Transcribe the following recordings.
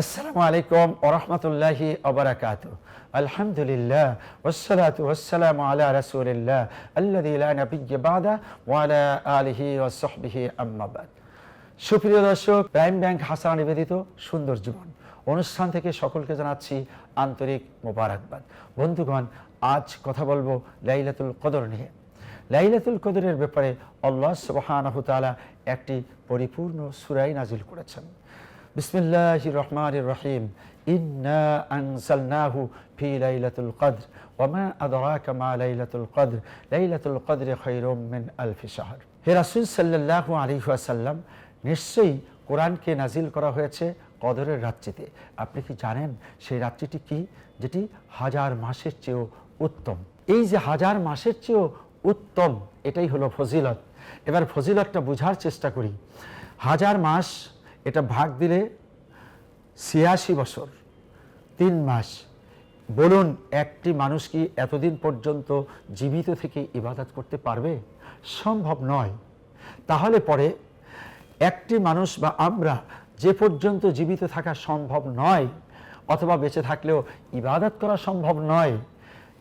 আসসালামু আলাইকুম ওরহমতুল্লাহি অবরাকাত আলহামদুলিল্লাহ ওসলাত ওসালাম আলা রসুলিল্লাহ আল্লাদি লা নবিয়্য বাদা ওয়ালা আলিহি ওয়াসহবিহি আম্মাবাদ সুপ্রিয় দর্শক, প্রাইম ব্যাংক হাসান নিবেদিত সুন্দর জীবন। অনুষ্ঠান থেকে সকলকে জানাচ্ছি আন্তরিক মোবারকবাদ। বন্ধুগণ, আজ কথা বলব লাইলাতুল কদর নিয়ে। লাইলাতুল কদরের ব্যাপারে আল্লাহ তাআলা একটি পরিপূর্ণ সুরাই নাজিল করেছেন। বিসমিল্লাহ রহমান রহিম ইন্না আনসালনাহু ফি লাইলাতুল কদর ওমা আদরাকা মা লাইলাতুল কদর লাইলাতুল কদর খায়রুম মিন আলফি শাহর হে রাসূল সাল্লাল্লাহু আলাইহি নিশ্চয়ই কোরআনকে নাজিল করা হয়েছে কদরের রাত্রিতে। আপনি কি জানেন সেই রাত্রিটি কি? যেটি হাজার মাসের চেয়েও উত্তম। এই যে হাজার মাসের চেয়েও উত্তম, এটাই হলো ফজিলত। এবার ফজিলতটা বোঝার চেষ্টা করি। হাজার মাস এটা ভাগ দিলে ছিয়াশি বছর, তিন মাস। বলুন, একটি মানুষ কি এতদিন পর্যন্ত জীবিত থেকে ইবাদত করতে পারবে? সম্ভব নয়। তাহলে পরে একটি মানুষ বা আমরা যে পর্যন্ত জীবিত থাকা সম্ভব নয়, অথবা বেঁচে থাকলেও ইবাদত করা সম্ভব নয়,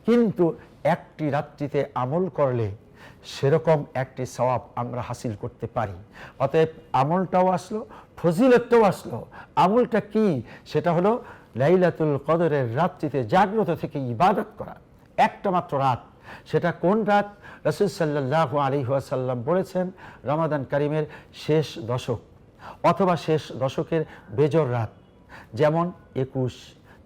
কিন্তু একটি রাত্রিতে আমল করলে সেরকম একটি সওয়াব আমরা হাসিল করতে পারি। অতএব আমলটাও আসলো, ফজিলতটাও আসলো। আমলটা কি? সেটা হলো লাইলাতুল কদরের রাত্রিতে জাগ্রত থেকে ইবাদত করা। একটা মাত্র রাত। সেটা কোন রাত? রসুল সাল্লাহ আলী সাল্লাম বলেছেন, রমাদান করিমের শেষ দশক অথবা শেষ দশকের বেজর রাত। যেমন একুশ,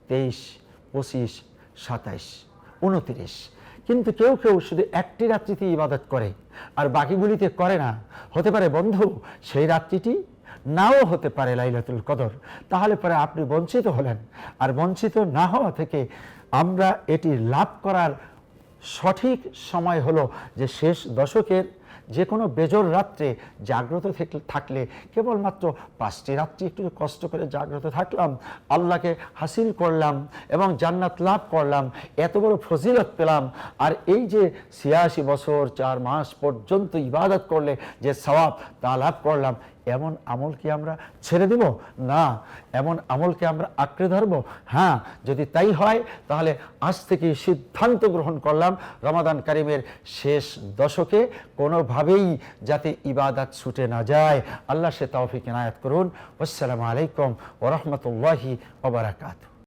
তেইশ, পঁচিশ, সাতাইশ, উনতিরিশ। কিন্তু কেউ কেউ শুধু একটি রাত্রিতে ইবাদত করে, আর বাকিগুলিতে করে না। হতে পারে বন্ধু, সেই রাত্রিটি নাও হতে পারে লাইলাতুল কদর। তাহলে পরে আপনি বঞ্চিত হলেন, আর বঞ্চিত না হওয়া থেকে আমরা এটি লাভ করার সঠিক সময় হলো যে শেষ দশকের যে কোনো বেজর রাত্রে জাগ্রত থাকলে কেবলমাত্র পাঁচটি রাত্রি একটু কষ্ট করে জাগ্রত থাকলাম, আল্লাহকে হাসিল করলাম এবং জান্নাত লাভ করলাম, এত বড় ফজিলত পেলাম। আর এই যে ছিয়াশি বছর, চার মাস পর্যন্ত ইবাদত করলে যে সওয়াব তা লাভ করলাম এমন আমল কি আমরা ছেড়ে দেব? না। এমন আমলকে আমরা আঁকড়ে ধরবো? হ্যাঁ। যদি তাই হয়, তাহলে আজ থেকে সিদ্ধান্ত গ্রহণ করলাম রমাদান কারিমের শেষ দশকে কোনোভাবেই যাতে ইবাদাত ছুটে না যায়। আল্লাহ সে তৌফিক এনায়াত করুন। আসসালামু আলাইকুম ওরহমতুল্লাহি ওবরাকাতু